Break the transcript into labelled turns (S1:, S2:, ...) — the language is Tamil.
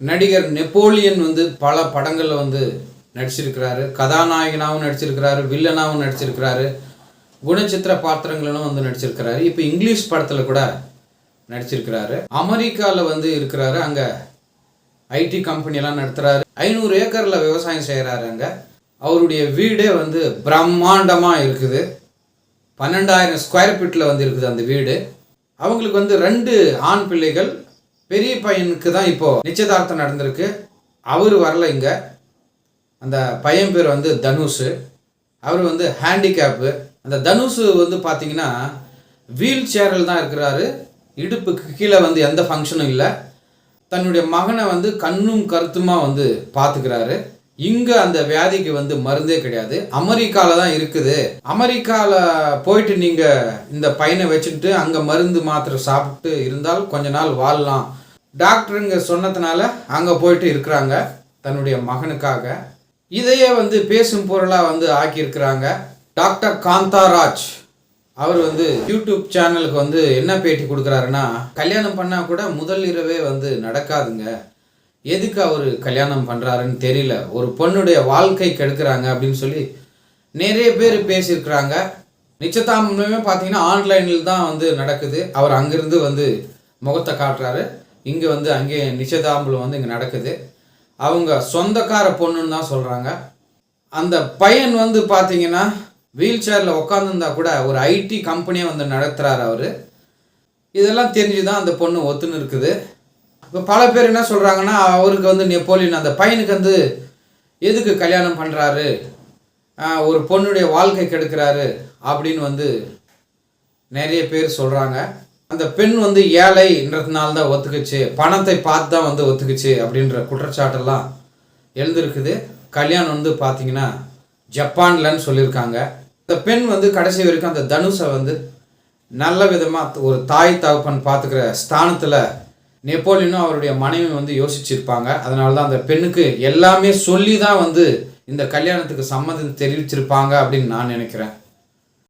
S1: நடிகர் நெப்போலியன் வந்து பல படங்களில் வந்து நடிச்சிருக்கிறாரு. கதாநாயகனாகவும் நடிச்சிருக்கிறாரு. வில்லனாகவும் நடிச்சிருக்கிறாரு. குணச்சித்திர பாத்திரங்களும் வந்து நடிச்சிருக்கிறாரு. இப்போ இங்கிலீஷ் படத்தில் கூட நடிச்சிருக்கிறாரு. அமெரிக்காவில் வந்து இருக்கிறாரு. அங்கே ஐடி கம்பெனியெல்லாம் நடத்துகிறாரு ஐநூறு ஏக்கரில் விவசாயம் செய்கிறாரு அங்கே. அவருடைய வீடே வந்து பிரம்மாண்டமாக இருக்குது. பன்னெண்டாயிரம் ஸ்கொயர் ஃபீட்டில் வந்து இருக்குது அந்த வீடு. அவங்களுக்கு வந்து ரெண்டு ஆண் பிள்ளைகள் பெரிய பையனுக்கு தான் இப்போது நிச்சயதார்த்தம் நடந்திருக்கு. அவர் வரல இங்கே. அந்த பையன் பேர் வந்து தனுஷு அவர் வந்து ஹேண்டிகேப்பு அந்த தனுஷு வந்து பார்த்தீங்கன்னா வீல் சேரில் தான் இருக்கிறாரு. இடுப்புக்கு கீழே வந்து எந்த ஃபங்க்ஷனும் இல்லை. தன்னுடைய மகனை வந்து கண்ணும் கருத்துமாக வந்து பார்த்துக்கிறாரு இங்கே அந்த வியாதிக்கு வந்து மருந்தே கிடையாது. அமெரிக்காவில் தான் இருக்குது. அமெரிக்காவில் போயிட்டு நீங்கள் இந்த பையனை வச்சுட்டு அங்கே மருந்து மாத்திரை சாப்பிட்டு இருந்தால் கொஞ்ச நாள் வாழலாம். டாக்டருங்க சொன்னதுனால அங்கே போயிட்டு இருக்கிறாங்க தன்னுடைய மகனுக்காக. இதையே வந்து பேசும் பொருளாக வந்து ஆக்கியிருக்கிறாங்க டாக்டர் காந்தாராஜ். அவர் வந்து யூடியூப் சேனலுக்கு வந்து என்ன பேட்டி கொடுக்குறாருன்னா கல்யாணம் பண்ணால் கூட முதல் இரவே வந்து நடக்காதுங்க. எதுக்கு அவர் கல்யாணம் பண்ணுறாருன்னு தெரியல. ஒரு பொண்ணுடைய வாழ்க்கை கெடுக்கிறாங்க அப்படின்னு சொல்லி நிறைய பேர் பேசியிருக்கிறாங்க. நிச்சயதார்த்தமே பார்த்தீங்கன்னா ஆன்லைனில் தான் வந்து நடக்குது. அவர் அங்கேருந்து வந்து முகத்தை காட்டுறாரு. இங்கே வந்து அங்கே நிச்சயதாம்பலம் வந்து இங்கே நடக்குது. அவங்க சொந்தக்கார பொண்ணுன்னு தான் சொல்கிறாங்க அந்த பையன் வந்து பார்த்தீங்கன்னா வீல் சேரில் உட்காந்துருந்தா கூட ஒரு ஐடி கம்பெனியை வந்து நடத்துகிறார் அவர். இதெல்லாம் தெரிஞ்சு தான் அந்த பொண்ணு ஒத்துன்னு இருக்குது. இப்போ பல பேர் என்ன சொல்கிறாங்கன்னா அவருக்கு வந்து நெப்போலியன் அந்த பையனுக்கு வந்து எதுக்கு கல்யாணம் பண்ணுறாரு ஒரு பொண்ணுடைய வாழ்க்கை கெடுக்கிறாரு அப்படின்னு வந்து நிறைய பேர் சொல்கிறாங்க அந்த பெண் வந்து ஏழைன்றதுனால தான் ஒத்துக்குச்சு பணத்தை பார்த்து தான் வந்து ஒத்துக்குச்சு அப்படின்ற குற்றச்சாட்டெல்லாம் எழுந்திருக்குது. கல்யாணம் வந்து பார்த்தீங்கன்னா ஜப்பான்லன்னு சொல்லியிருக்காங்க. இந்த பெண் வந்து கடைசி வரைக்கும் அந்த தனுஷை வந்து நல்ல விதமாக ஒரு தாய் தகப்பன் பார்த்துக்கிற ஸ்தானத்தில் நெப்போலியனும் அவருடைய மனைவி வந்து யோசிச்சிருப்பாங்க. அதனால தான் அந்த பெண்ணுக்கு எல்லாமே சொல்லி தான் வந்து இந்த கல்யாணத்துக்கு சம்மதம் தெரிவிச்சிருப்பாங்க அப்படின்னு நான் நினைக்கிறேன்.